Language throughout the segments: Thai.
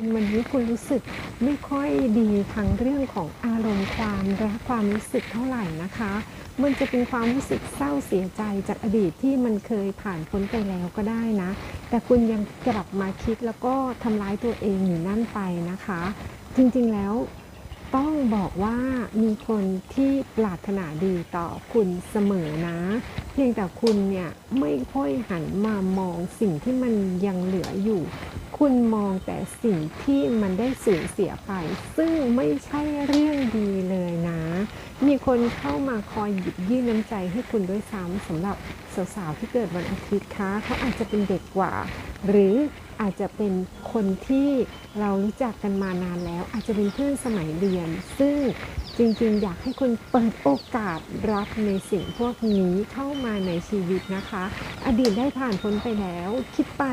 วันนี้คุณรู้สึกไม่ค่อยดีทางเรื่องของอารมณ์ความรักความรู้สึกเท่าไหร่นะคะ มันจะเป็นความรู้สึกเศร้าเสียใจจากอดีตที่มันเคยผ่านพ้นไปแล้วก็ได้นะ แต่คุณยังกลับมาคิดแล้วก็ทำร้ายตัวเองอยู่นั่นไปนะคะ จริงๆแล้ว ต้องบอกว่ามีคนที่ปรารถนาดีต่อคุณเสมอนะ เพียงแต่คุณเนี่ยไม่ค่อยหันมามองสิ่งที่มันยังเหลืออยู่ คุณมองแต่สิ่งที่มันได้สูญเสียไป ซึ่งไม่ใช่เรื่องดีเลยนะ มีคนเข้ามาคอยหยิบยื่นน้ำใจให้คุณด้วยซ้ำสำหรับสาวๆที่เกิดวันอาทิตย์คะเขาอาจจะเป็นเด็กกว่า หรือ อาจจะเป็นคนที่เรารู้จักกันมานานแล้ว อาจจะเป็นเพื่อนสมัยเรียน ซึ่งจริงๆ อยากให้คุณเปิดโอกาสรับในสิ่งพวกนี้เข้ามาในชีวิตนะคะ อดีตได้ผ่านพ้นไปแล้ว คิดไป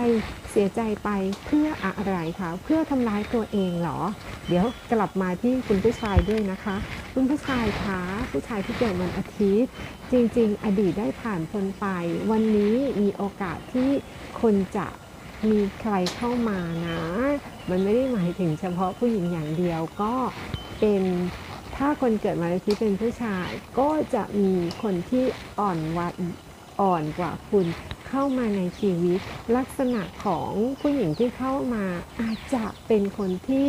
เสียใจไปเพื่ออะไรคะเพื่อทำร้ายตัวเองเหรอ เดี๋ยวกลับมาที่คุณผู้ชายด้วยนะคะ คุณผู้ชายคะผู้ชายที่เกิดวันอาทิตย์ จริงๆ อดีตได้ผ่านพ้นไป วันนี้มีโอกาสที่คนจะ มีใครเข้ามานะ มันไม่ได้หมายถึงเฉพาะผู้หญิงอย่างเดียวก็เป็นถ้าคนเกิดวันอาทิตย์เป็นผู้ชาย ก็จะมีคนที่อ่อนวัยอ่อนกว่าคุณเข้ามาในชีวิต ลักษณะของผู้หญิงที่เข้ามาอาจจะเป็นคนที่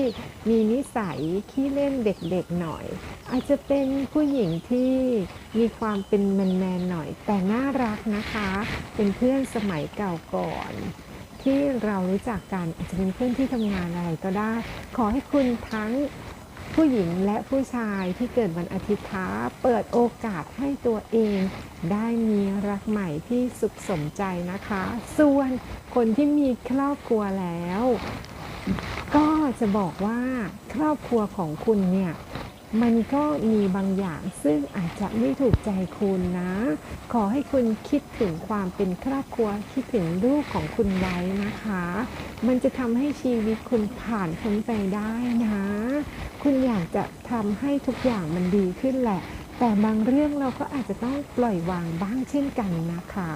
มีนิสัยขี้เล่นเด็กๆหน่อย อาจจะเป็นผู้หญิงที่มีความเป็นแมนๆหน่อย แต่น่ารักนะคะ เป็นเพื่อนสมัยเก่าก่อน ที่เรารู้จักกันอาจจะเป็นเพื่อนที่ทำงานอะไรก็ได้ ขอให้คุณทั้งผู้หญิงและผู้ชายที่เกิดวันอาทิตย์คะเปิดโอกาสให้ตัวเอง ได้มีรักใหม่ที่สุขสมใจนะคะ ส่วนคนที่มีครอบครัวแล้ว ก็จะบอกว่าครอบครัวของคุณเนี่ย มันก็มีบางอย่างซึ่งอาจจะไม่ถูกใจคุณนะ ขอให้คุณคิดถึงความเป็นครอบครัวคิดถึงลูกของคุณไว้นะคะ มันจะทำให้ชีวิตคุณผ่านพ้นไปได้นะ คุณอยากจะทำให้ทุกอย่างมันดีขึ้นแหละ แต่บางเรื่องเราก็อาจจะต้องปล่อยวางบ้างเช่นกันนะคะ